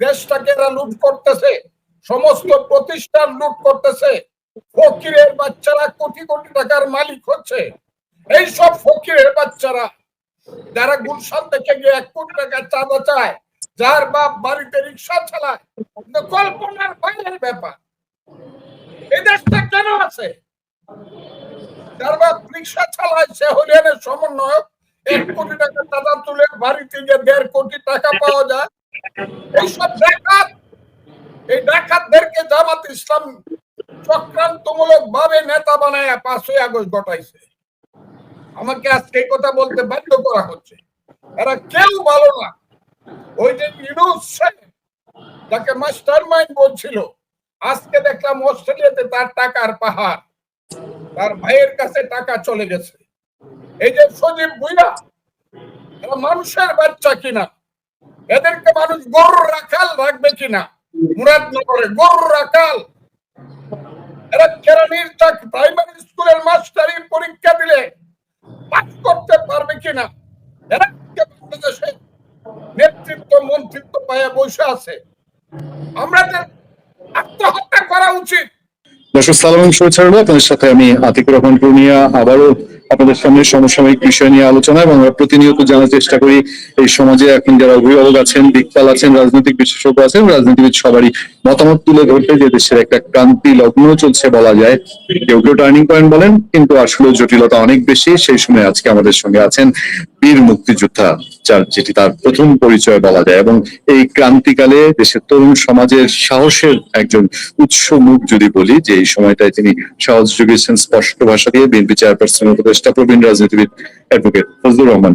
দেশটাকে এরা লুট করতেছে, সমস্ত প্রতিষ্ঠান লুট করতেছে, ফকিরের বাচ্চারা কোটি কোটি টাকার মালিক হচ্ছে। এই সব ফকিরের বাচ্চারা, যারা গুলশান থেকে গিয়ে এক কোটি টাকা চাঁদা চায়, যার বাপ বাড়িতে রিক্সা চালায় কল্পনার বাইরের ব্যাপার। এই দেশটা কেন আছে? যার বাপ রিক্সা চালায়, সে হরিয়ানের সমন্বয়ক, এক কোটি টাকা চাঁদা তুলে বাড়িতে গিয়ে দেড় কোটি টাকা পাওয়া যায় এইসব ডাকাত এই ডাকাতদেরকে জামাত ইসলাম চক্রান্তমূলক ভাবে নেতা বানায় পাঁচই আগস্ট ঘটাইছে। আমাকে আজকে কথা বলতে বাধ্য করা হচ্ছে। এরা কেউ ভালো না। ওই যে মাস্টার মাইন্ড বলছিল, আজকে দেখলাম অস্ট্রেলিয়াতে তার টাকার পাহাড়। তার ভাইয়ের কাছে টাকা চলে গেছে। এই যে সজীব ভুইয়া এরা মানুষের বাচ্চা কিনা? এদেরকে মানুষ গরুর রাখাল রাখবে কিনা? মুরাদনগরে গরুর রাখাল এরা কেরানির চাকরি প্রাইমারি স্কুলের পরীক্ষা দিলে পাস করতে পারবে কিনা? এরা বাংলাদেশে নেতৃত্ব, মন্ত্রিত্ব পায়ে বসে আছে? আমাদের আত্মহত্যা করা উচিত। দর্শক, সালাম আপনাদের সাথে আমি আতিকুর রহমান পূর্ণিয়া আবারও আপনাদের সামনে সমসাময়িক বিষয় নিয়ে আলোচনা এবং আমরা প্রতিনিয়ত জানার চেষ্টা করি, এই সমাজে এখন যারা অভিভাবক আছেন, দিকপাল আছেন, রাজনৈতিক বিশেষজ্ঞ আছেন, রাজনীতিবিদ সবারই মতামত তুলে ধরতে যে দেশের একটা ক্রান্তি লগ্ন চলছে বলা যায়। কেউ কেউ টার্নিং পয়েন্ট বলেন, কিন্তু আসলে জটিলতা অনেক বেশি। সেই সময় আজকে আমাদের সঙ্গে আছেন বীর মুক্তিযোদ্ধা, যার যেটি তার প্রথম পরিচয় বলা যায়। এবং এই ক্রান্তিকালে দেশের তরুণ সমাজের সাহসের একজন উৎস মুখ যদি বলি, যে এই সময়টায় তিনি সাহস জুগিয়েছেন স্পষ্ট ভাষা দিয়ে বিএনপি চেয়ারপারসন উপদেষ্টা প্রবীণ রাজনীতিবিদ অ্যাডভোকেট ফজলুর রহমান।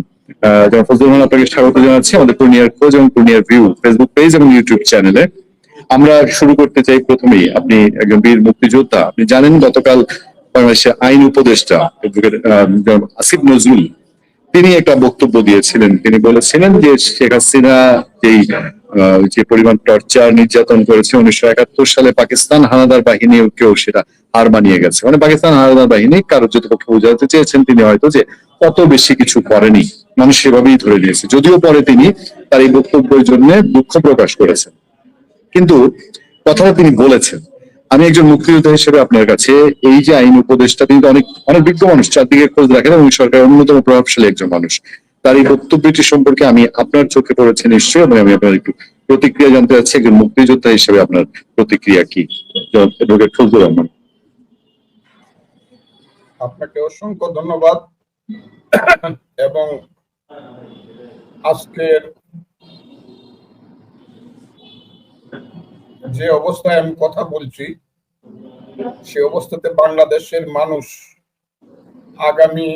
যেমন ফজলুর রহমান আপনাকে স্বাগত জানাচ্ছি আমাদের পূর্ণিয়ার খোঁজ এবং পূর্ণিয়ার ভিউ ফেসবুক পেজ এবং ইউটিউব চ্যানেলে আমরা শুরু করতে চাই প্রথমেই আপনি একজন বীর মুক্তিযোদ্ধা আপনি জানেন গতকাল বাংলাদেশের আইন উপদেষ্টা আসিফ নজরুল তিনি একটা বক্তব্য দিয়েছিলেন। তিনি বলেছিলেন যে শেখ হাসিনা আহ, যে পরিমাণ টর্চার নির্যাতন করেছে, উনিশশো একাত্তর সালে পাকিস্তান হানাদার বাহিনীকেও সেটা হার মানিয়ে গেছে। মানে পাকিস্তান হানাদার বাহিনী কারোর যদি পক্ষে বোঝাতে চেয়েছেন, তিনি হয়তো যে অত বেশি কিছু করেনি। মানুষ সেভাবেই ধরে নিয়েছে। যদিও পরে তিনি তার এই বক্তব্যের জন্য দুঃখ প্রকাশ করেছেন। কিন্তু কথাটা তিনি বলেছেন। আমি একজন মুক্তিযোদ্ধা হিসেবে আপনার কাছে এই যে আইন উপদেষ্টা, তিনি অনেক অনেক বিজ্ঞ মানুষ, চারদিকে খোঁজ রাখেন এবং সরকারের অন্যতম প্রভাবশালী একজন মানুষ। তার এই বক্তব্যটি সম্পর্কে আমি আপনার চোখে পড়েছে নিশ্চয়ই, এবং আমি আপনার একটু প্রতিক্রিয়া জানতে চাচ্ছি, একজন মুক্তিযোদ্ধা হিসেবে আপনার প্রতিক্রিয়া কি? ফজলুর রহমান। আপনাকে অসংখ্য ধন্যবাদ। এবং আজকের যে অবস্থায় আমি কথা বলছি, সে অবস্থাতে বাংলাদেশের মানুষ আগামী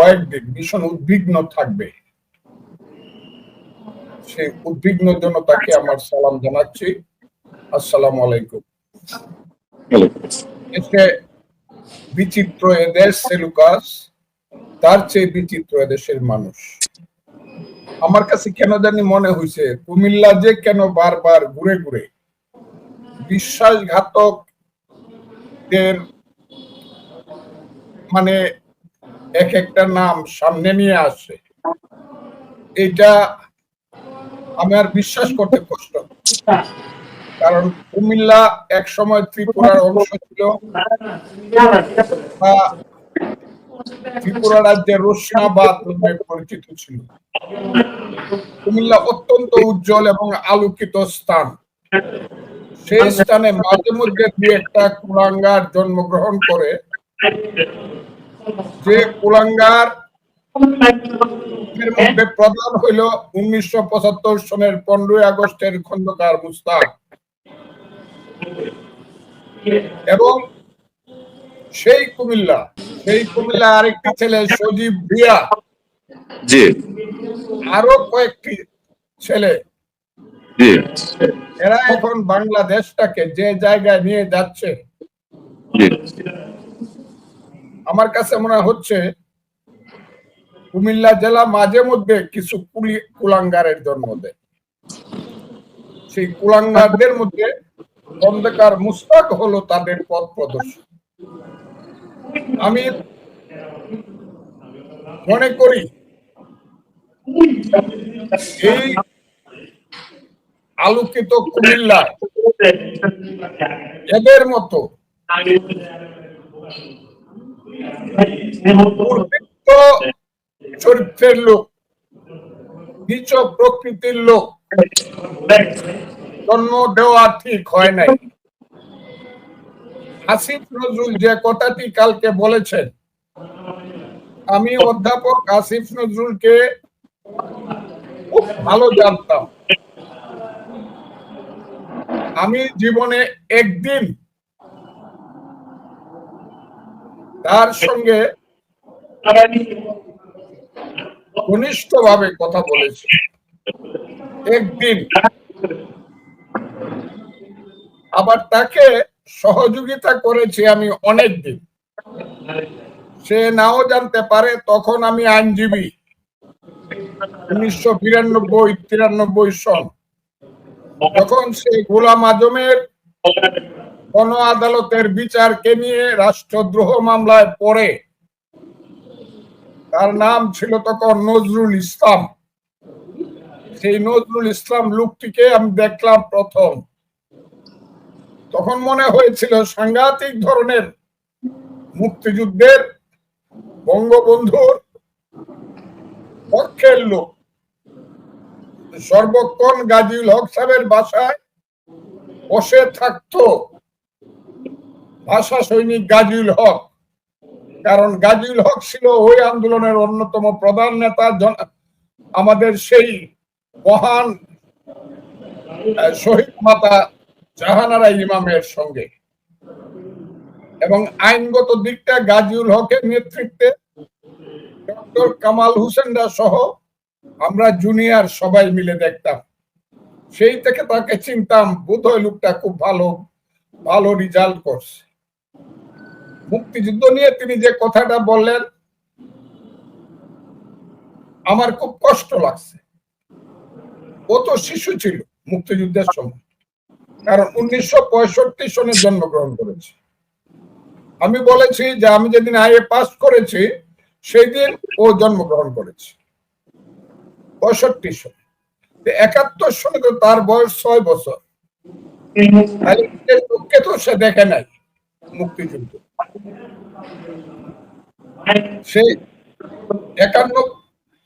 কয়েকদিন ভীষণ উদ্বিগ্ন থাকবে। সেই উদ্বিগ্ন জনতাকে আমার সালাম জানাচ্ছি। আসসালামু আলাইকুম। এসে বিচিত্র এদেশ সেলুকাস তার চেয়ে বিচিত্র এদেশের মানুষ। আমার কাছে কেন জানি মনে হয়েছে কুমিল্লা যে কেন বারবার ঘুরে ঘুরে বিশ্বাসঘাতক মানে এক একটা নাম সামনে নিয়ে আসে। এটা আমি আর বিশ্বাস করতে কষ্ট। কারণ কুমিল্লা এক সময় ত্রিপুরার অংশ ছিল। ত্রিপুরা রাজ্যের রোশনাবাদ নামে পরিচিত ছিল। কুমিল্লা অত্যন্ত উজ্জ্বল এবং আলোকিত স্থান। সেই স্থানে মাঝে মধ্যে দু একটা কুলাঙ্গার জন্মগ্রহণ করে। যে কুলাঙ্গার মধ্যে প্রধান হইল উনিশশো পঁচাত্তর সনের পনেরোই আগস্টের খন্দকার মুস্তাক। এবং সেই কুমিল্লা সেই কুমিল্লা আরেকটি ছেলে সজীব ভিয়া। জি। আরও কয়েকটি ছেলে। এরা এখন বাংলাদেশটাকে যে জায়গায় নিয়ে যাচ্ছে জি। আমার কাছে মনে হচ্ছে কুমিল্লা জেলা মাঝে মধ্যে কিছু কুলি- কুলাঙ্গারের জন্ম দেয়। সেই কুলাঙ্গারদের মধ্যে খন্দকার মুস্তাক হলো তাদের পথ প্রদর্শন আমি মনে করি এই আলোকিত কুমিল্লায় এদের মতো চরিত্রের লোক প্রকৃতির লোক। জন্ম দেওয়া ঠিক হয় নাই। আসিফ নজরুল যে কথাটি কালকে বলেছেন, আমি অধ্যাপক আসিফ নজরুলকে খুব ভালো জানতাম। আমি জীবনে একদিন তার সঙ্গে ঘনিষ্ঠ ভাবে কথা বলেছি। একদিন আবার তাকে সহযোগিতা করেছি আমি অনেক দিন। সে নাও জানতে পারে, তখন আমি আইনজীবী। উনিশশো বিরানব্বই, তিরানব্বই সন। তখন সে গোলাম আজমের গণ আদালতের বিচারকে নিয়ে রাষ্ট্রদ্রোহ মামলায় পড়ে। তার নাম ছিল তখন নজরুল ইসলাম। সেই নজরুল ইসলাম লোকটিকে আমি দেখলাম প্রথম। তখন মনে হয়েছিল সাংঘাতিক ধরনের মুক্তিযুদ্ধের বঙ্গবন্ধুর পক্ষের লোক। সর্বক্ষণ গাজীউল হক সাহেবের বাসায় বসে থাকতো। ভাষা সৈনিক গাজীউল হক। কারণ গাজীউল হক ছিল ওই আন্দোলনের অন্যতম প্রধান নেতা আমাদের সেই মহান শহীদ মাতা জাহানারা ইমামের সঙ্গে। এবং আইনগত দিকটা গাজীউল হকের নেতৃত্বে ডক্টর কামাল হোসেনরা সহ আমরা জুনিয়র সবাই মিলে দেখতাম। সেই থেকে তাকে চিনতাম, বোধহয় লোকটা খুব ভালো ভালো রেজাল্ট করছে। মুক্তিযুদ্ধ নিয়ে তিনি যে কথাটা বললেন আমার খুব কষ্ট লাগছে। ও তো শিশু ছিল মুক্তিযুদ্ধের সময়। কারণ উনিশশো পঁয়ষট্টি সনে জন্মগ্রহণ করেছে। আমি বলেছি যে আমি যেদিন আইএ পাস করেছি সেই দিন ও জন্মগ্রহণ করেছে। পঁয়ষট্টি সনে। একাত্তর সনে তো তার বয়স ছয় বছর। লোককে তো সে দেখে নাই মুক্তিযুদ্ধ। সে একান্ন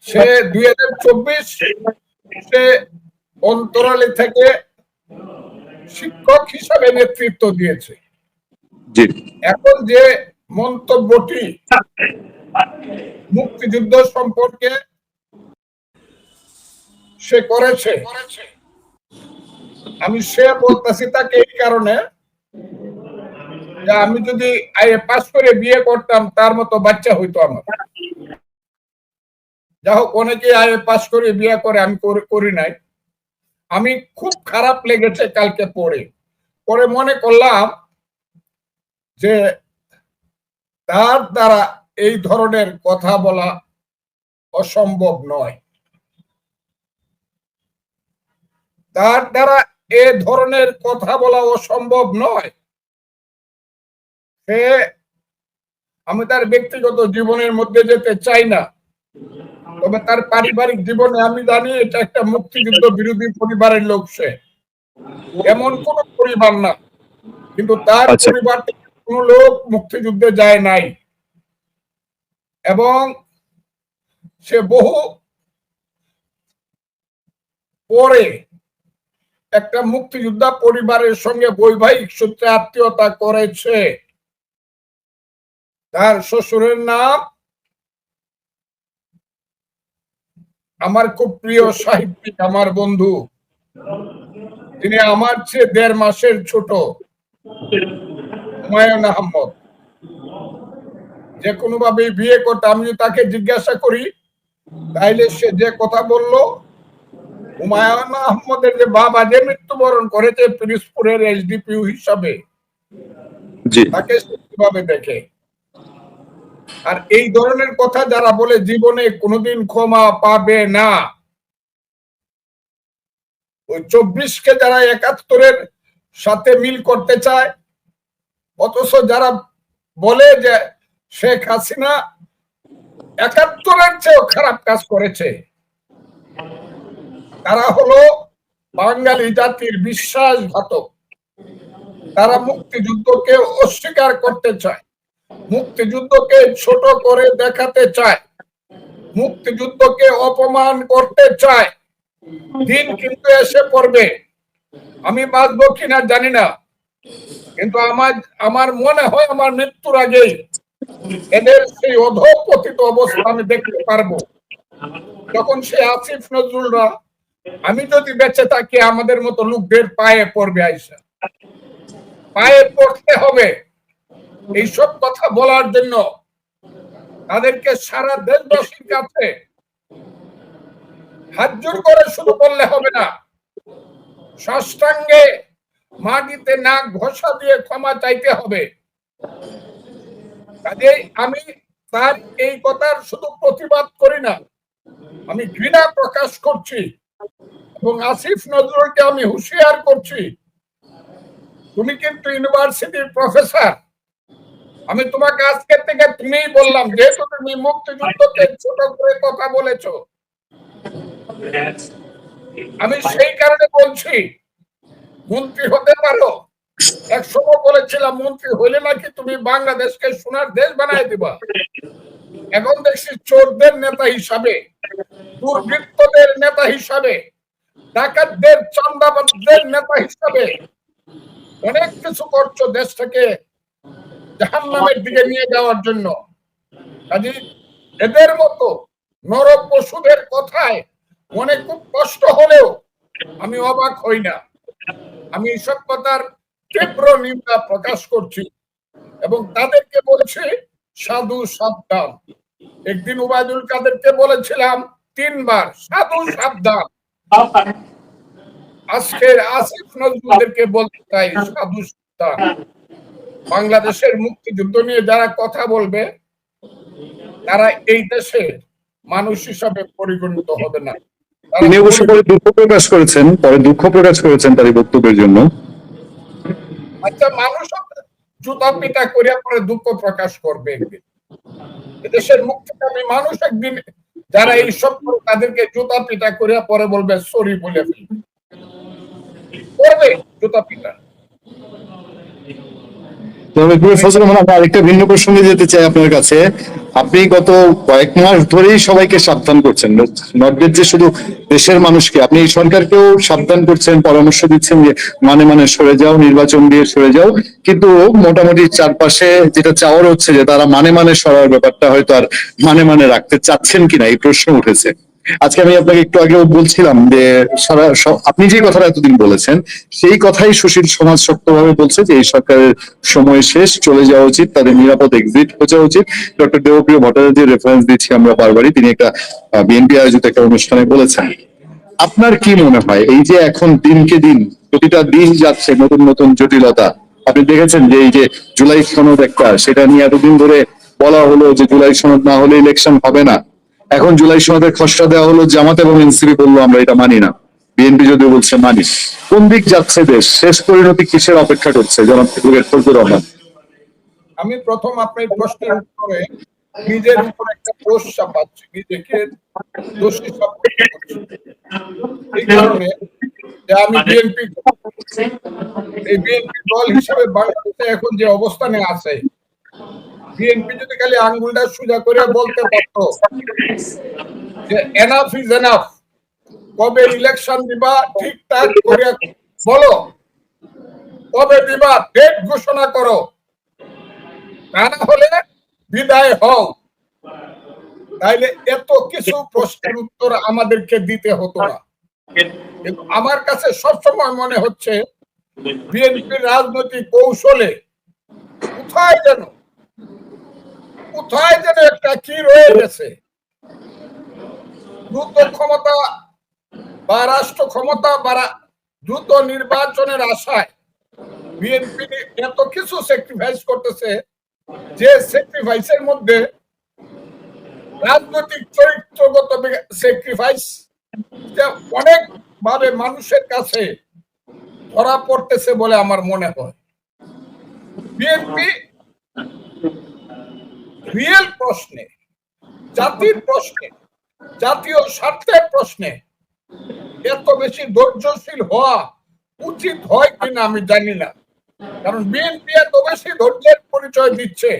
সে দুই হাজার চব্বিশ সে অন্তরালে থেকে শিক্ষক হিসাবে নেতৃত্ব দিয়েছে। এখন যে মন্তব্যটি মুক্তিযুদ্ধ সম্পর্কে সে করেছে আমি সে বলতেছি তাকে এই কারণে আমি যদি পাস করে বিয়ে করতাম, তার মতো বাচ্চা হইতো আমার। যা হোক, অনেকে আইএ পাস করে বিয়ে করে, আমি করি নাই। আমি খুব খারাপ লেগেছে কালকে পড়ে পরে মনে করলাম যে তার দ্বারা এই ধরনের কথা বলা অসম্ভব নয়। তার দ্বারা এ ধরনের কথা বলা অসম্ভব নয়। সে আমি তার ব্যক্তিগত জীবনের মধ্যে যেতে চাই না। তবে তার পারিবারিক জীবনে আমি জানি এটা একটা মুক্তিযুদ্ধ বিরোধী পরিবারের লোক সে। এমন কোন পরিবার না। কিন্তু তার আচ্ছা। পরিবার থেকে কোন লোক মুক্তিযুদ্ধে যায় নাই। এবং সে বহু পরে একটা মুক্তিযোদ্ধা পরিবারের সঙ্গে বৈবাহিক সূত্রে আত্মীয়তা করেছে। তার শ্বশুরের নাম আমার খুব প্রিয় সাহিত্যিক আমার বন্ধু। তিনি আমার চেয়ে দেড় মাসের ছোট। হুমায়ুন আহমদ যে কোনো ভাবে বিয়ে করতে আমি তাকে জিজ্ঞাসা করি তাইলে সে যে কথা বলল হুমায়ুন আহমদের যে বাবা যে মৃত্যুবরণ করেছে পিরিসপুরের এসডিপিউ হিসাবে তাকে কীভাবে দেখে? আর এই ধরনের কথা যারা বলে জীবনে কোনোদিন ক্ষমা পাবে না, ওই চব্বিশকে যারা একাত্তরের সাথে মিল করতে চায়, অথচ যারা বলে যে শেখ হাসিনা একাত্তরের চেয়েও খারাপ কাজ করেছে, তারা হলো বাঙালি জাতির বিশ্বাসঘাতক। তারা মুক্তিযুদ্ধকে অস্বীকার করতে চায়। মুক্তিযুদ্ধকে ছোট করে দেখাতে চায়। মুক্তিযুদ্ধকে অপমান করতে চায়। দিন কিন্তু এসে পড়বে। আমি বাঁচবো কিনা জানি না। কিন্তু আমার আমার মনে হয় আমার মৃত্যুর আগেই এদের সেই অধপতিত অবস্থা আমি দেখতে পারব। তখন সে আসিফ নজরুলরা, আমি যদি বেঁচে থাকি, আমাদের মতো লোকদের পায়ে পড়বে আইসা। পায়ে পড়তে হবে। এইসব কথা বলার জন্য তাদেরকে সারা দেশবাসীর কাছে হাত জোর করে শুধু বললে হবে না, সাষ্টাঙ্গে মাটিতে নাক ঘষা দিয়ে ক্ষমা চাইতে হবে। আমি তার এই কথার শুধু প্রতিবাদ করি না, আমি ঘৃণা প্রকাশ করছি এবং আসিফ নজরুলকে আমি হুঁশিয়ার করছি। তুমি কিন্তু ইউনিভার্সিটির প্রফেসর। আমি তোমাকে আজকের থেকে তুমিই বললাম, যেহেতু তুমি মুক্তিযুদ্ধকে ছোট করে কথা বলেছ, আমি সেই কারণে বলছি, মন্ত্রী হতে পারো। এক সময় বলেছিলাম, মন্ত্রী হইলে নাকি তুমি বাংলাদেশকে সোনার দেশ বানাই দিবা। এখন দেখছি চোরদের নেতা হিসাবে, দুর্বৃত্তদের নেতা হিসাবে, ডাকাতদের চান্দাবাদদের নেতা হিসাবে অনেক কিছু করছ দেশটাকে জাহান নামের দিকে নিয়ে যাওয়ার জন্য। কাজে, এদের মতো নর পশুদের কথায় মনে খুব কষ্ট হলেও আমি অবাক হই না। আমি এসব কথার তীব্র নিন্দা প্রকাশ করছি এবং তাদেরকে বলছি, সাধু সাবধান। একদিন উবায়দুল কাদেরকে বলেছিলাম তিনবার, সাধু সাবধান। আজকের আসিফ নজরুলদেরকে বলতে চাই, সাধু সাবধান। বাংলাদেশের মুক্তিযুদ্ধ নিয়ে যারা কথা বলবে তারা এই দেশের মানুষ হিসাবে পরিগণিত হবে না। তিনি অবশ্য পরে দুঃখ প্রকাশ করেছেন পরে দুঃখ প্রকাশ করেছেন তার এই বক্তব্যের জন্য। আচ্ছা মানুষ জুতা পিটা করিয়া পরে দুঃখ প্রকাশ করবে। এদেশের মুক্তিকামী মানুষ একদিন যারা এই সব তাদেরকে জুতা পিটা করিয়া পরে বলবে সরি বলে ফেলবে। করবে জুতা পিটা। আরেকটা ভিন্ন প্রসঙ্গে যেতে চাই আপনার কাছে। আপনি গত কয়েক মাস ধরেই সবাইকে সাবধান করছেন। নট যে শুধু দেশের মানুষকে, আপনি এই সরকারকেও সাবধান করছেন, পরামর্শ দিচ্ছেন যে মানে মানে সরে যাও, নির্বাচন দিয়ে সরে যাও। কিন্তু মোটামুটি চারপাশে যেটা চাওয়ার হচ্ছে যে তারা মানে মানে সরার ব্যাপারটা হয়তো আর মানে মানে রাখতে চাচ্ছেন কিনা, এই প্রশ্ন উঠেছে। আজকে আমি আপনাকে একটু আগেও বলছিলাম যে সারা আপনি যে কথাটা এতদিন বলেছেন, সেই কথাই সুশীল সমাজ শক্তভাবে বলছে যে এই সরকারের সময় শেষ, চলে যাওয়া উচিত, তাদের নিরাপদ এক্সিট খোঁজা উচিত। ডক্টর দেবপ্রিয় ভট্টাচার্যের রেফারেন্স দিচ্ছি আমরা বারবারই, তিনি একটা বিএনপি আয়োজিত একটা অনুষ্ঠানে বলেছেন। আপনার কি মনে হয়, এই যে এখন দিনকে দিন প্রতিটা দিন যাচ্ছে নতুন নতুন জটিলতা, আপনি দেখেছেন যে এই যে জুলাই সনদ একটা, সেটা নিয়ে এতদিন ধরে বলা হলো যে জুলাই সনদ না হলে ইলেকশন হবে না। এখন জুলাই সনদের খসড়া দেওয়া হলো, জামাত এবং এনসিপি বলল, আমরা এটা মানি না। বিএনপি যদিও বলছে মানি। কোন দিক যাচ্ছে দেশ? শেষ পরিণতি কিসের অপেক্ষা করছে? জনাব ফজলুর রহমান। আমি প্রথম আপনার প্রশ্নের উত্তরে নিজের উপর একটা দোষ চাপাচ্ছি, নিজেকে দোষী এই কারণে যে আমি বিএনপি এই বিএনপি দল হিসেবে বাংলাদেশে এখন যে অবস্থানে আছে বিএনপি যদি খালি আঙ্গুলটা সোজা করে বলতে পারতো যে এনাফ ইজ এনাফ কবে ইলেকশন দিবা, ঠিকঠাক করে বলো। কবে দিবা ডেট ঘোষণা করো। তা না হলে বিদায় হও। তাইলে এত কিছু প্রশ্নের উত্তর আমাদেরকে দিতে হতো না। আমার কাছে সবসময় মনে হচ্ছে বিএনপির রাজনৈতিক কৌশলে কোথায় যেন কোথায় যেন একটা কি রয়ে গেছে? দ্রুত ক্ষমতা বা রাষ্ট্র ক্ষমতা বা দ্রুত নির্বাচনের আশায় বিএনপি এত কিছু স্যাক্রিফাইস করতেছে যে স্যাক্রিফাইসের মধ্যে রাজনৈতিক চরিত্রগত স্যাক্রিফাইস অনেক ভাবে মানুষের কাছে ধরা পড়তেছে বলে আমার মনে হয়। বিএনপি রিয়েল প্রশ্নে, জাতির প্রশ্নে, জাতীয় স্বার্থের প্রশ্নে এত বেশি ধৈর্যশীল হওয়া উচিত হয় কিনা আমি জানি না। কারণ বিএনপি এত বেশি ধৈর্যের পরিচয় দিচ্ছে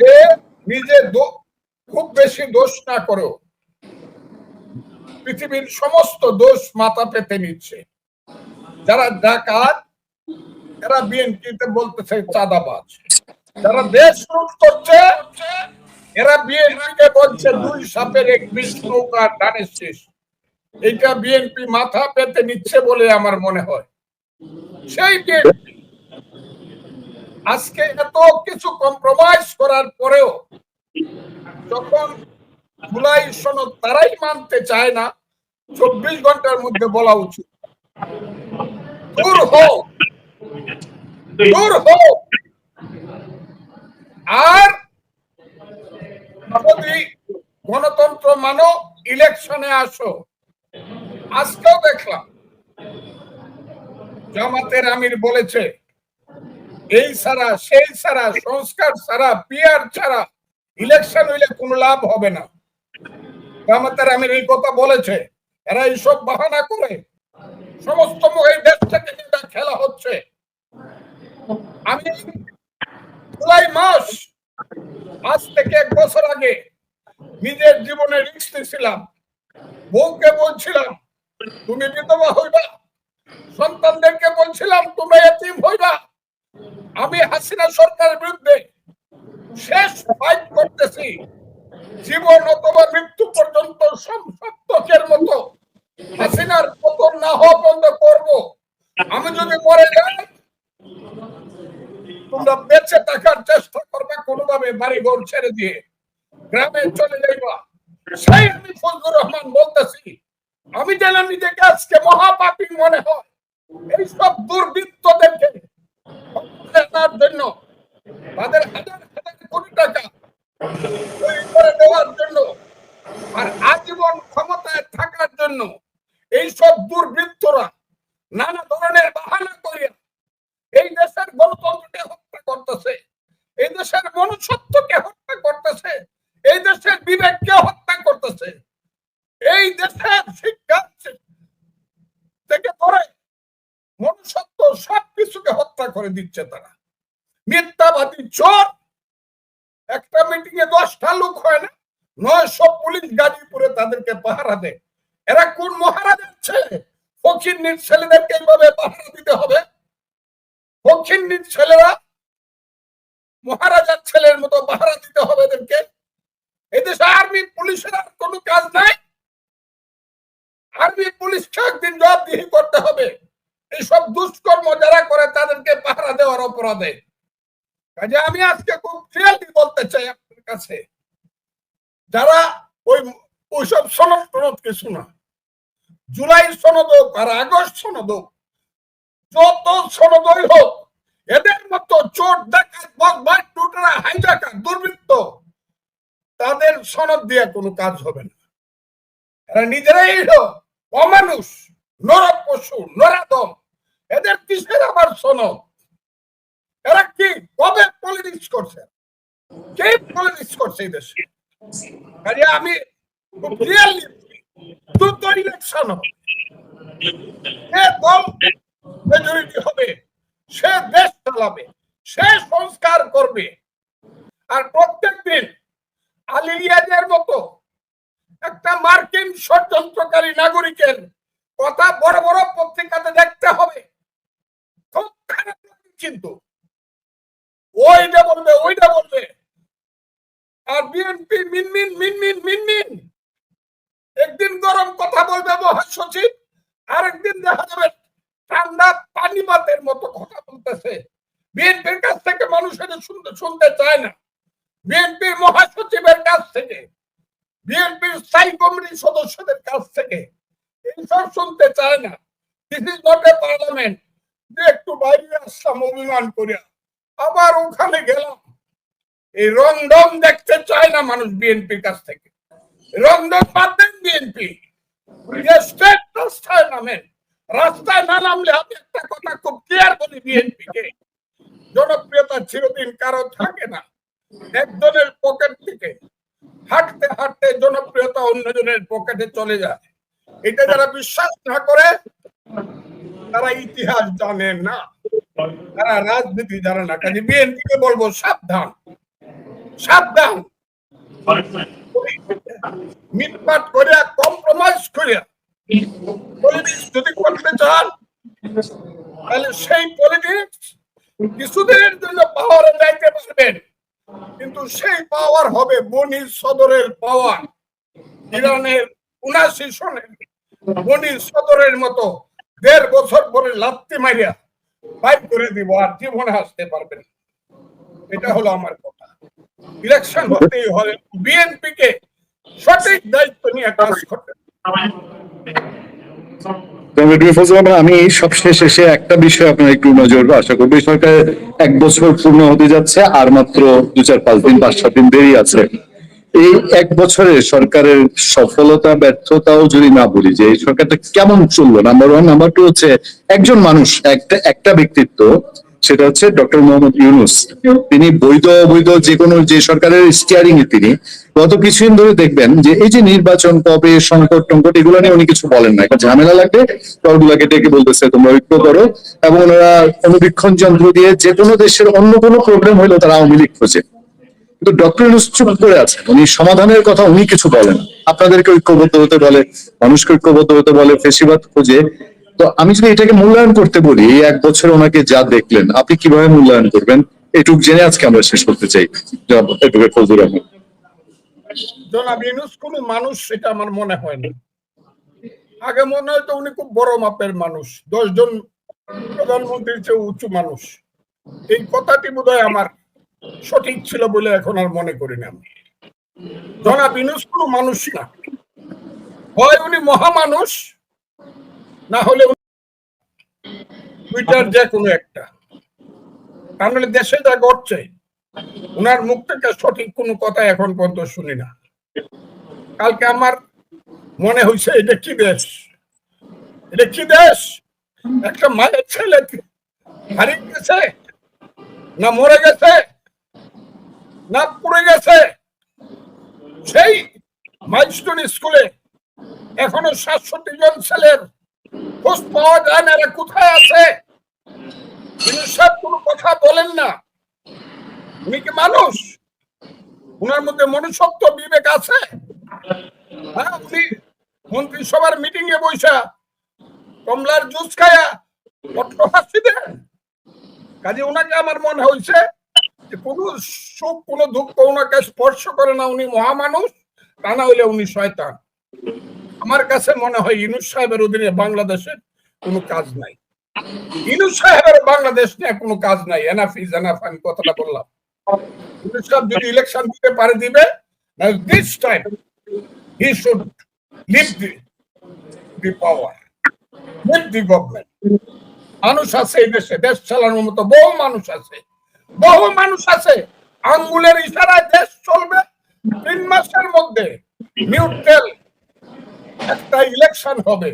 যে নিজে খুব বেশি দোষ না করেও পৃথিবীর সমস্ত দোষ মাথা পেতে নিচ্ছে। যারা ডাকাত, এরা বিএনপিতে বলতেছে চাঁদাবাজ। যারা দেশ লুট করছে, এরা বিএনপিকে বলছে দুই সাপের এক বিষ নৌকা ডানের শেষ। এইটা বিএনপি মাথা পেতে নিচ্ছে বলে আমার মনে হয়। সেই বিএনপি আজকে এত কিছু কম্প্রোমাইজ করার পরেও যখন জুলাই সনদ তারাই মানতে চায় না, চব্বিশ ঘণ্টার মধ্যে বলা উচিত। দূর হোক দূর হোক। আর গণতন্ত্র মানো ইলেকশনে আসো। আজকেও দেখলাম, জামাতের আমির বলেছে, এই ছাড়া সেই ছাড়া সংস্কার ছাড়া পিয়ার ছাড়া ইলেকশন হইলে কোনো লাভ হবে না। জামাতের আমির এই কথা বলেছে, এরা এইসব বাহানা করে সমস্ত এই দেশ থেকে খেলা হচ্ছে। আমি জুলাই মাস, আজ থেকে এক বছর আগে নিজের জীবনে রিক্স নিয়েছিলাম। বউকে বলছিলাম, তুমি বিধবা হইবা। সন্তানদেরকে বলছিলাম তুমি এতিম হইবা। আমি হাসিনা সরকারের বিরুদ্ধে শেষ ফাইট করতেছি। জীবন অথবা মৃত্যু পর্যন্ত সত্যকের মতো হাসিনার পতন না হওয়া বন্ধ করব। আমি যদি মরে যাই তোমরা বেঁচে থাকার চেষ্টা করবে কোনোভাবে বাড়ি ঘর ছেড়ে দিয়ে। গ্রামে চলে যাইবা। সেই আমি ফজলুর রহমান বলতেছি, আমি যেন নিজেকে আজকে মহাপাপী মনে হয়। এইসব দুর্বৃত্তদেরকে আনার জন্য, তাদের হাজার হাজার কোটি টাকা করে দেওয়ার জন্য আর আজীবন ক্ষমতায় থাকার জন্য এইসব দুর্বৃত্তরা নানা ধরনের বাহানা করিয়া এই দেশের গণতন্ত্রকে হত্যা করতেছে। এই দেশের মনুষ্যত্বকে হত্যা করতেছে। এই দেশের বিবেককে হত্যা করতেছে। এই দেশের শিক্ষা থেকে ধরে মনুষ্যত্ব সবকিছুকে হত্যা করে দিচ্ছে তারা। মিথ্যাবাদী চোর। একটা মিটিং এ দশটা লোক হয় না? নয়শো পুলিশ গাজীপুরে তাদেরকে পাহারা দেয়। এরা কোন মহারাজের ছেলে? ফকির ছেলেদেরকে এইভাবে পাহারা দিতে হবে? দক্ষিণীর ছেলেরা মহারাজার ছেলের মতো পাহারা দিতে হবে এদেরকে। এদেশে আর্মি, পুলিশের আর কোনো কাজ নাই। আর্মি, পুলিশকে একদিন জবাবদিহি করতে হবে। এইসব দুষ্কর্ম যারা করে তাদেরকে পাহারা দেওয়ার অপরাধে। কাজে আমি আজকে খুব ক্লিয়ারলি বলতে চাই আপনার কাছে। যারা ওই ওইসব সনদ টনদ কিছু না। জুলাই সনদ হোক আর আগস্ট সনদ হোক যত সনদই হোক, এদের মতো চোর ডাকাত বকবাস টুটরা হাইজাকার, দুর্বৃত্ত, তাদের সনদ দিয়ে কোনো কাজ হবে না। এরা নিজেরাই অমানুষ নর পশু নরাদম এদের কিসের আবার সনদ? এরা কি কবে পলিটিক্স করছে? কে পলিটিক্স করছে এই দেশে? আমি ক্লিয়ারলি দ্রুত ইলেকশন হবে। দল মেজরিটি হবে, সে দেশ চালাবে, সে সংস্কার করবে। আর প্রত্যেক দিন আলিয়াজের মতো একটা মার্কিন ষড়যন্ত্রকারী নাগরিকের কথা বড় বড় পত্রিকাতে দেখতে হবে। খুব খারাপ কিন্তু। ওইটা বলবে ওইটা বলবে। আর বিএনপি মিনমিন মিনমিন মিনমিন একদিন গরম কথা বলবে মহাসচিব, আরেকদিন দেখা যাবে ঠান্ডা পানিপাতের মতো কথা বলতেছে। বিএনপির কাছ থেকে মানুষ এটা শুনতে শুনতে চায় না। বিএনপির মহাসচিবের কাছ থেকে, বিএনপির স্থায়ী কমিটির সদস্যদের কাছ থেকে এইসব শুনতে চায় না। This is not a parliament যে একটু বাইরে আসলাম, অভিমান করিয়া। আবার ওখানে গেলাম। এই রংডং দেখতে চায় না মানুষ বিএনপির কাছ থেকে। রংডং বাদ দেন বিএনপি। স্টেট নামেন রাস্তায় না নামলে আমি একটা কথা খুব ক্লিয়ার বলি বিএনপি কে জনপ্রিয়তা চিরদিন কারও থাকে না। একজনের পকেট থেকে হাঁটতে হাঁটতে জনপ্রিয়তা অন্যজনের পকেটে চলে যায়। এটা যারা বিশ্বাস না করে তারা ইতিহাস জানে না। তারা রাজনীতি জানে না। কাজে বিএনপিকে বলব সাবধান। সাবধান। মিটমাট করিয়া কম্প্রোমাইজ করে যদি করতে চান, তাহলে সেই পলিটিক্স কিছুদিনের জন্য পাওয়ারে যাইতে পারবেন কিন্তু সেই পাওয়ার হবে বনির সদরের পাওয়ার ইরানের উনাশি সনের বনির সদরের মতো দেড় বছর পরে লাত্তি মারিয়া ফাইট করে দিব আর জীবনে আসতে পারবেন। এটা হলো আমার কথা। ইলেকশন হতেই হবে বিএনপি কে সঠিক দায়িত্ব নিয়ে কাজ করতে আমি সবশেষ এসে একটা বিষয় আপনার একটু নজর আশা করব এই সরকারের এক বছর পূর্ণ হতে যাচ্ছে, আর মাত্র দু চার পাঁচ দিন, পাঁচ সাত দিন দেরি আছে। এই এক বছরে সরকারের সফলতা, ব্যর্থতাও যদি না বলি, যে এই সরকারটা কেমন চলল? নাম্বার ওয়ান নাম্বার টু হচ্ছে একজন মানুষ, একটা একটা ব্যক্তিত্ব সেটা হচ্ছে ডক্টর মোহাম্মদ ইউনুস। তিনি বৈধ অবৈধ যে কোনো যে সরকারের স্টিয়ারিং এ তিনি। গত কিছুদিন ধরে দেখবেন যে এই যে নির্বাচন, কবে, সংকট টঙ্কট এগুলো নিয়ে উনি কিছু বলেন না। ঝামেলা লাগবে, দলগুলাকে ডেকে বলতেছে, তোমরা ঐক্য করো। এবং ওনারা অনুবীক্ষণ যন্ত্র দিয়ে যে কোনো দেশের অন্য কোনো প্রবলেম হইলেও তারা আওয়ামী লীগ খোঁজে। কিন্তু ডক্টর ইউনুস চুপ করে আছে উনি সমাধানের কথা উনি কিছু বলেন আপনাদেরকে ঐক্যবদ্ধ হতে বলে, মানুষকে ঐক্যবদ্ধ হতে বলে, ফেসিবাদ খোঁজে। তো আমি যদি এটাকে মূল্যায়ন করতে বলি, এই এক বছর ওনাকে যা দেখলেন, আপনি কীভাবে মূল্যায়ন করবেন? এটুক জেনে আজকে আমরা শেষ করতে চাই অ্যাডভোকেট ফজলুর রহমান। কোন মানুষ সেটা আমার মনে হয় না। আগে মনে হয়তো উনি খুব বড় মাপের মানুষ, দশজন প্রধানমন্ত্রীর চেয়ে উঁচু মানুষ। এই কথাটি বোধহয় আমার সঠিক ছিল বলে এখন আর মনে করি না জনাব ইউনুস কোন মানুষ না। হয় উনি মহামানুষ না হলে উনি দুইটার যে কোনো একটা। তাহলে দেশে যা ঘটছে, উনার মুখ থেকে সঠিক কোনো কথা এখন পর্যন্ত শুনি না। কালকে আমার মনে হয়েছে এটা কি দেশ? এটা কি দেশ? একটা মায়ের ছেলে হারিয়ে গেছে? না মরে গেছে? না পড়ে গেছে? সেই মাইলস্টোন স্কুলে এখনও সাতষট্টি জন ছেলের খোঁজ পাওয়া যায় না এরা কোথায় আছে কোনো কথা বলেন না। উনি কি মানুষ? উনার মধ্যে মনুষ্যত্ব বিবেক আছে? হ্যাঁ উনি মন্ত্রিসভার মিটিং এ বৈশা কমলার জুস খায়া কত হাসি দেন। কাজে ওনাকে আমার মনে হয়েছে যে কোন সুখ, কোন দুঃখ ওনাকে স্পর্শ করে না। উনি মহামানুষ, তা না হইলে উনি শয়তান। আমার কাছে মনে হয় ইনুস সাহেবের অধীনে বাংলাদেশের কোনো কাজ নাই। ইনুস সাহেবের বাংলাদেশ নিয়ে কোনো কাজ নাই। এনাফ ইজ এনাফ আমি কথাটা বললাম। ইনুস সাহেব যদি ইলেকশন দিতে পারে দিবে this time he should leave the the power leave the government মানুষ আছে এই দেশে, দেশ চালানোর মতো বহু মানুষ আছে। বহু মানুষ আছে, আঙ্গুলের ইশারায় দেশ চলবে। তিন মাসের মধ্যে নিউট্রাল একটা ইলেকশন হবে।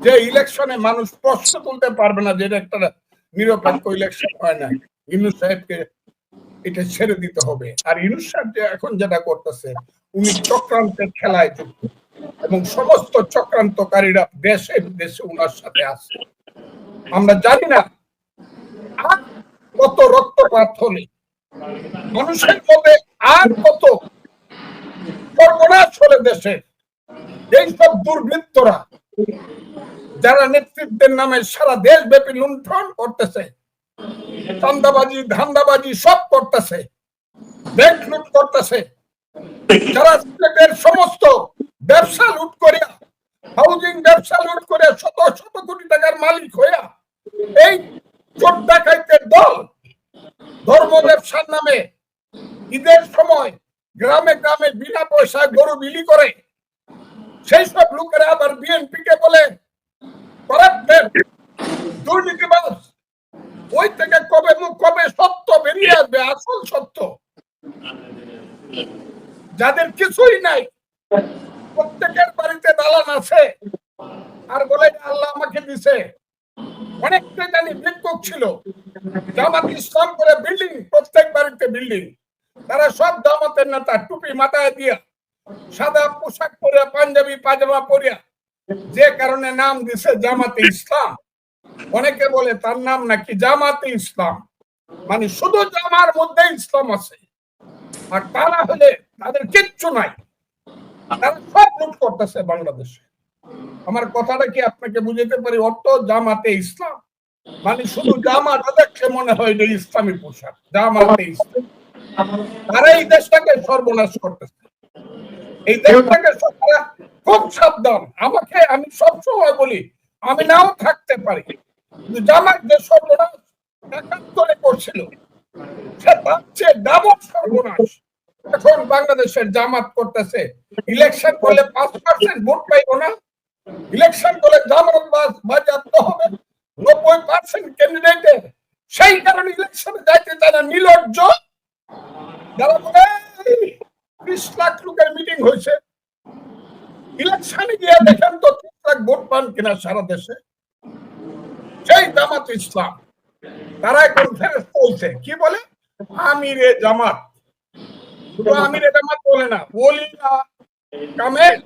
যে ইলেকশনে মানুষ প্রশ্ন তুলতে পারবে না যেটা একটা নিরপেক্ষ ইলেকশন হয় না। ইনু সাহেবকে এটা ছেড়ে দিতে হবে। আর ইনু সাহেব যে এখন যেটা করতেছে, উনি চক্রান্তের খেলায় যুক্ত। এবং সমস্ত চক্রান্তকারীরা দেশে বিদেশে উনার সাথে আছে। আমরা জানি না আর কত রক্তপাত হলে, মানুষের মধ্যে আর কত সর্বনাশ হলে দেশে এইসব দুর্বৃত্তরা যারা নেতৃত্বের নামে সারা দেশব্যাপী লুণ্ঠন করতেছে, চান্দাবাজি, ধান্দাবাজি সব করতেছে, ব্যাংক লুট করতেছে, যারা স্টেটের সমস্ত ব্যবসা লুট করিয়া হাউজিং ব্যবসা লুট করে শত শত কোটি টাকার মালিক হইয়া এই চোর ডাকাইতের দল ধর্ম ব্যবসার নামে ঈদের সময় গ্রামে গ্রামে বিনা পয়সায় গরু বিলি করে সেই সব লোকেরা আবার বিএনপি কে বলে দুর্নীতিবাজ। ওই থেকে কবে কবে সত্য বেরিয়ে আসবে? আসল সত্য। যাদের কিছুই নাই, প্রত্যেকের বাড়িতে দালান আছে। আর বলে আল্লাহ আমাকে দিছে। অনেকটা জানি ভিক্ষুক ছিল। জামাত ইসলাম করে বিল্ডিং, প্রত্যেক বাড়িতে বিল্ডিং। তারা সব জামাতের নেতা টুপি মাথায় দিয়া সাদা পোশাক পরিয়া পাঞ্জাবি পাজামা পরিয়া। যে কারণে নাম দিছে জামাতে ইসলাম। অনেকে বলে, তার নাম নাকি জামাতে ইসলাম। মানে শুধু জামার মধ্যে ইসলাম আছে। আর তারা হলে তাদের কিচ্ছু নাই। তারা সব লুট করতেছে বাংলাদেশে। আমার কথাটা কি আপনাকে বুঝাতে পারি? অর্থ জামাতে ইসলাম। মানে শুধু জামাটা দেখলে মনে হয় যে ইসলামী পোশাক। জামাতে ইসলাম। তারা এই দেশটাকে সর্বনাশ করতেছে। এই দেশটাকে সরকার খুব সাবধান। আমাকে আমি সব সময় বলি, আমি নাও থাকতে পারি। কিন্তু যে সর্বনাশ করছিল, সে তার ডাবল সর্বনাশ। এখন বাংলাদেশের জামাত করতেছে ইলেকশন করলে পাঁচ পার্সেন্ট ভোট পাইব না। ইলেকশন করলে জামাত বাজেয়াপ্ত হবে। নব্বই পার্সেন্ট ক্যান্ডিডেটের সেই কারণে ইলেকশনে যাইতে না, নির্লজ্জ। যারা লাখ লোকের মিটিং হয়েছে। ইলেকশনে গিয়ে দেখেন তো লাখ ভোট পান কিনা সারা দেশে। সেই জামাত ইসলাম, তারা বলছে কি বলে? আমিরে জামাত। শুধু আমিরে জামাত বলে না বলি না কামেল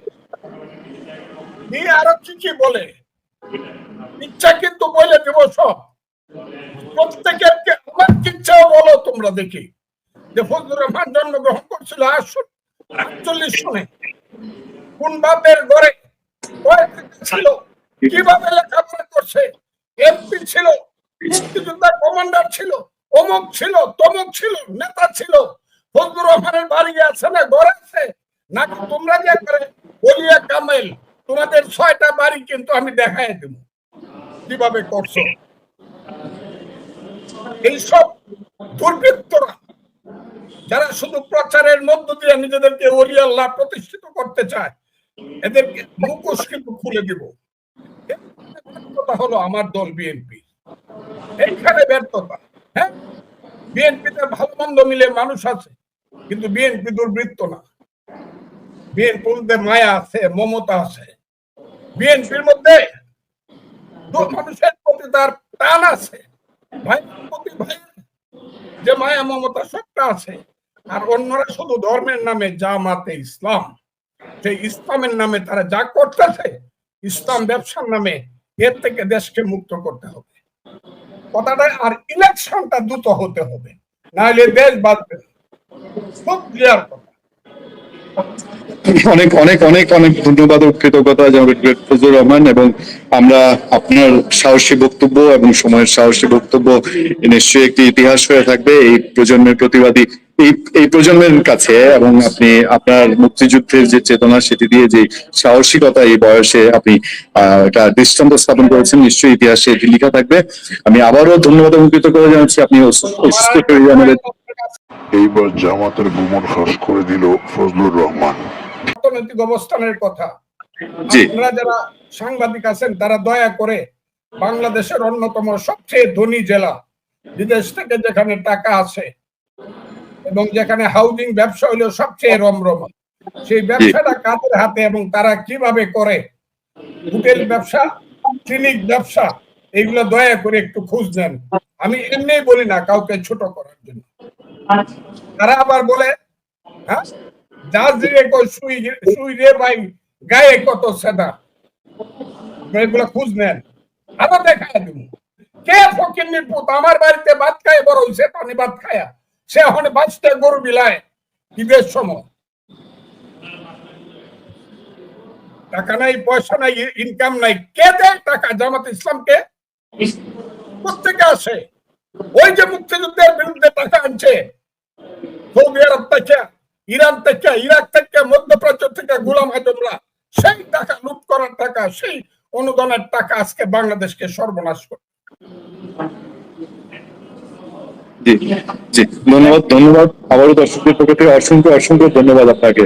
দিয়ে আরও কি কি বলে? ইচ্ছা কিন্তু বলে দেব সব। প্রত্যেকের আমার ইচ্ছাও বলো তোমরা দেখি। যে ফজলুর রহমান জন্মগ্রহণ করছিল আটচল্লিশ সনে। কোন বাপের ঘরে ছিল? কীভাবে লেখাপড়া করছে? এমপি ছিল কমান্ডার ছিল, অমুক ছিল, তমুক ছিল, নেতা ছিল। ফজলুর রহমানের বাড়ি আছে না, ঘরে আছে? নাকি তোমরা যে করে বলিয়া কামেল তোমাদের ছয়টা বাড়ি কিন্তু আমি দেখাই দেব। কীভাবে করছ? এইসব দুর্বৃত্তরা যারা শুধু প্রচারের মধ্য দিয়ে নিজেদেরকে ওলি প্রতিষ্ঠিত করতে চায়, এদেরকে মুখোশ কিন্তু খুলে দিব। ব্যর্থতা হলো আমার দল বিএনপি। এইখানে ব্যর্থতা হ্যাঁ? বিএনপিতে ভালো মন্দ মিলে মানুষ আছে, কিন্তু বিএনপি দুর্বৃত্ত না। বিএনপির মায়া আছে, মমতা আছে। বিএনপির মধ্যে মানুষের প্রতি তার টান আছে। ভাই, প্রতি ভাই যে মায়া মমতা সবটা আছে, আর অন্যরা শুধু ধর্মের নামে জামাতে ইসলাম। সেই ইসলামের নামে তারা যা করতেছে, ইসলাম ব্যবসার নামে এর থেকে দেশকে মুক্ত করতে হবে। কথাটা, আর ইলেকশনটা দ্রুত হতে হবে, নাহলে দেশ বাঁচবে। খুব ক্লিয়ার কথা। অনেক অনেক অনেক অনেক ধন্যবাদ ও কৃতজ্ঞতা ফজলুর রহমান এবং আমরা আপনার সাহসী বক্তব্য এবং সময়ের সাহসী বক্তব্য নিশ্চয়ই একটি ইতিহাস হয়ে থাকবে। এই প্রজন্মের প্রতিবাদী, এই এই প্রজন্মের কাছে এবং আপনি, আপনার মুক্তিযুদ্ধের যে চেতনা, সেটি দিয়ে যে সাহসিকতা, এই বয়সে আপনি একটা দৃষ্টান্ত স্থাপন করেছেন, নিশ্চয়ই ইতিহাসে এটি লেখা থাকবে। আমি আবারও ধন্যবাদ এবং কৃতজ্ঞতা জানাচ্ছি। আপনি অসুস্থ আমাদের এইবার জামাতের গুমর ফাঁস করে দিল ফজলুর রহমান। অর্থনৈতিক অবস্থানের কথা। আপনারা যারা সাংবাদিক আছেন তারা দয়া করে বাংলাদেশের অন্যতম সবচেয়ে ধনী জেলা বিদেশ থেকে যেখানে টাকা আছে এবং যেখানে হাউজিং ব্যবসা হলো সবচেয়ে রমরমা সেই ব্যবসাটা কাদের হাতে এবং তারা কীভাবে করে? হোটেল ব্যবসা ক্লিনিক ব্যবসা এগুলো দয়া করে একটু খোঁজ নেন। আমি এমনি বলি না কাউকে ছোট করার জন্য। তারা আবার বলে হ্যাঁ? জাজিরে কই সুই সুই রে ভাই, গায়ে কত সেদা। এগুলো খুঁজ নেন। আবার দেখা দিব। কে ফকির নিপুত আমার বাড়িতে ভাত খায়, বড় হইছে, পানি ভাত খায়া। সে এখন বাঁচতে গরু বিলায়, ঈদের সময়। টাকা নাই, পয়সা নাই ইনকাম নাই। কে দেয় টাকা? জামাত ইসলামকে? প্রত্যেকে আসে? ওই যে মুক্তিযুদ্ধের বিরুদ্ধে টাকা আনছে, সৌদি আরব থেকে। ইরান থেকে, ইরাক থেকে, মধ্যপ্রাচ্য থেকে গোলাম আজমরা, সেই টাকা লুট করার টাকা, সেই অনুদানের টাকা আজকে বাংলাদেশকে সর্বনাশ করে জি জি, ধন্যবাদ ধন্যবাদ। আবারও দর্শকদের পক্ষ থেকে অসংখ্য অসংখ্য ধন্যবাদ আপনাকে।